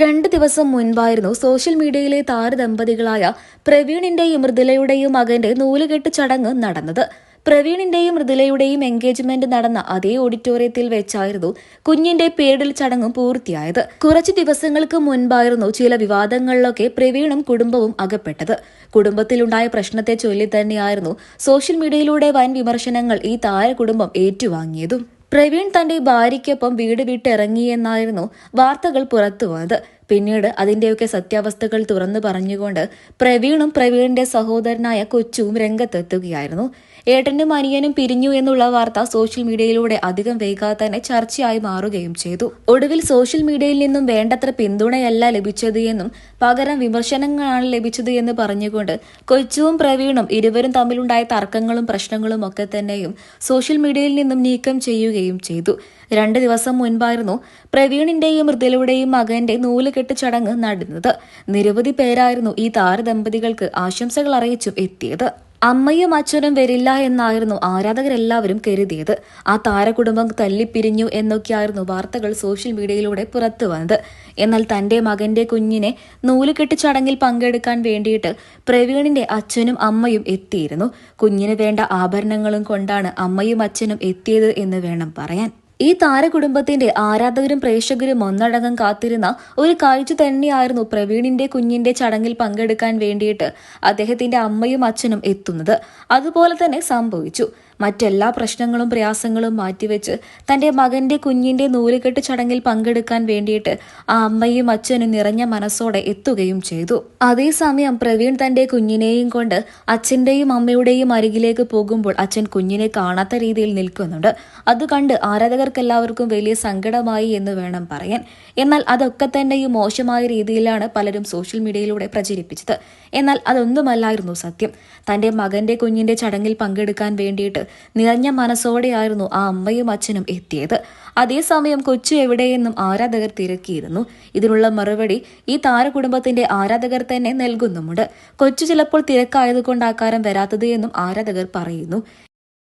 രണ്ട് ദിവസം മുൻപായിരുന്നു സോഷ്യൽ മീഡിയയിലെ താരദമ്പതികളായ പ്രവീണിന്റെയും മൃദുലയുടെയും മകന്റെ നൂലുകെട്ട് ചടങ്ങ് നടന്നത്. പ്രവീണിന്റെയും മൃദുലയുടെയും എൻഗേജ്മെന്റ് നടന്ന അതേ ഓഡിറ്റോറിയത്തിൽ വെച്ചായിരുന്നു കുഞ്ഞിന്റെ പേരിൽ ചടങ്ങും പൂർത്തിയായത്. കുറച്ചു ദിവസങ്ങൾക്ക് മുൻപായിരുന്നു ചില വിവാദങ്ങളിലൊക്കെ പ്രവീണും കുടുംബവും അകപ്പെട്ടത്. കുടുംബത്തിലുണ്ടായ പ്രശ്നത്തെ ചൊല്ലി തന്നെയായിരുന്നു സോഷ്യൽ മീഡിയയിലൂടെ വൻ വിമർശനങ്ങൾ ഈ താര കുടുംബം ഏറ്റുവാങ്ങിയതും. പ്രവീൺ തന്റെ ഭാര്യയ്ക്കൊപ്പം വീട് വിട്ടിറങ്ങിയെന്നായിരുന്നു വാർത്തകൾ പുറത്തു വന്നത് പിന്നീട് അതിന്റെയൊക്കെ സത്യാവസ്ഥകൾ തുറന്നു പറഞ്ഞുകൊണ്ട് പ്രവീണും പ്രവീണിന്റെ സഹോദരനായ കൊച്ചുവും രംഗത്തെത്തുകയായിരുന്നു. ഏട്ടനും അനിയനും പിരിഞ്ഞു എന്നുള്ള വാർത്ത സോഷ്യൽ മീഡിയയിലൂടെ അധികം വൈകാതെ തന്നെ ചർച്ചയായി മാറുകയും ചെയ്തു. ഒടുവിൽ സോഷ്യൽ മീഡിയയിൽ നിന്നും വേണ്ടത്ര പിന്തുണയല്ല ലഭിച്ചത് എന്നും പകരം വിമർശനങ്ങളാണ് ലഭിച്ചത് എന്ന് പറഞ്ഞുകൊണ്ട് കൊച്ചുവും പ്രവീണും ഇരുവരും തമ്മിലുണ്ടായ തർക്കങ്ങളും പ്രശ്നങ്ങളും ഒക്കെ തന്നെയും സോഷ്യൽ മീഡിയയിൽ നിന്നും നീക്കം ചെയ്യുകയും ചെയ്തു. രണ്ട് ദിവസം മുൻപായിരുന്നു പ്രവീണിന്റെയും മൃദുലയുടെയും മകന്റെ നൂലുകെട്ട് ചടങ്ങ് നടന്നത്. നിരവധി പേരായിരുന്നു ഈ താരദമ്പതികൾക്ക് ആശംസകൾ അറിയിച്ചും എത്തിയത്. അമ്മയും അച്ഛനും വരില്ല എന്നായിരുന്നു ആരാധകരെല്ലാവരും കരുതിയത്. ആ താരകുടുംബം തല്ലിപ്പിരിഞ്ഞു എന്നൊക്കെയായിരുന്നു വാർത്തകൾ സോഷ്യൽ മീഡിയയിലൂടെ പുറത്തു വന്നത്. എന്നാൽ തന്റെ മകന്റെ കുഞ്ഞിനെ നൂലുകെട്ട് ചടങ്ങിൽ പങ്കെടുക്കാൻ വേണ്ടിയിട്ട് പ്രവീണിന്റെ അച്ഛനും അമ്മയും എത്തിയിരുന്നു. കുഞ്ഞിന് വേണ്ട ആഭരണങ്ങളും കൊണ്ടാണ് അമ്മയും അച്ഛനും എത്തിയത് എന്ന് വേണം പറയാൻ. ഈ താരകുടുംബത്തിന്റെ ആരാധകരും പ്രേക്ഷകരും ഒന്നടങ്കം കാത്തിരുന്ന ഒരു കാഴ്ച തന്നെയായിരുന്നു പ്രവീണിന്റെ കുഞ്ഞിന്റെ ചടങ്ങിൽ പങ്കെടുക്കാൻ വേണ്ടിയിട്ട് അദ്ദേഹത്തിന്റെ അമ്മയും അച്ഛനും എത്തുന്നത്. അതുപോലെ തന്നെ സംഭവിച്ചു. മറ്റെല്ലാ പ്രശ്നങ്ങളും പ്രയാസങ്ങളും മാറ്റിവെച്ച് തന്റെ മകന്റെ കുഞ്ഞിന്റെ നൂലുകെട്ട് ചടങ്ങിൽ പങ്കെടുക്കാൻ വേണ്ടിയിട്ട് ആ അമ്മയും അച്ഛനും നിറഞ്ഞ മനസ്സോടെ എത്തുകയും ചെയ്തു. അതേസമയം പ്രവീൺ തന്റെ കുഞ്ഞിനെയും കൊണ്ട് അച്ഛന്റെയും അമ്മയുടെയും അരികിലേക്ക് പോകുമ്പോൾ അച്ഛൻ കുഞ്ഞിനെ കാണാത്ത രീതിയിൽ നിൽക്കുന്നുണ്ട്. അത് കണ്ട് ആരാധകർക്കെല്ലാവർക്കും വലിയ സങ്കടമായി എന്ന് വേണം പറയാൻ. എന്നാൽ അതൊക്കെ തന്നെ തന്നെയും മോശമായ രീതിയിലാണ് പലരും സോഷ്യൽ മീഡിയയിലൂടെ പ്രചരിപ്പിച്ചത്. എന്നാൽ അതൊന്നുമല്ലായിരുന്നു സത്യം. തന്റെ മകന്റെ കുഞ്ഞിന്റെ ചടങ്ങിൽ പങ്കെടുക്കാൻ വേണ്ടിയിട്ട് നിറഞ്ഞ മനസ്സോടെയായിരുന്നു ആ അമ്മയും അച്ഛനും എത്തിയത്. അതേസമയം കൊച്ചു എവിടെയെന്നും ആരാധകർ തിരക്കിയിരുന്നു. ഇതിനുള്ള മറുപടി ഈ താരകുടുംബത്തിന്റെ ആരാധകർ തന്നെ നൽകുന്നുമുണ്ട്. കൊച്ചു ചിലപ്പോൾ തിരക്കായതുകൊണ്ട് ആക്കാരം വരാത്തത് എന്നും ആരാധകർ പറയുന്നു.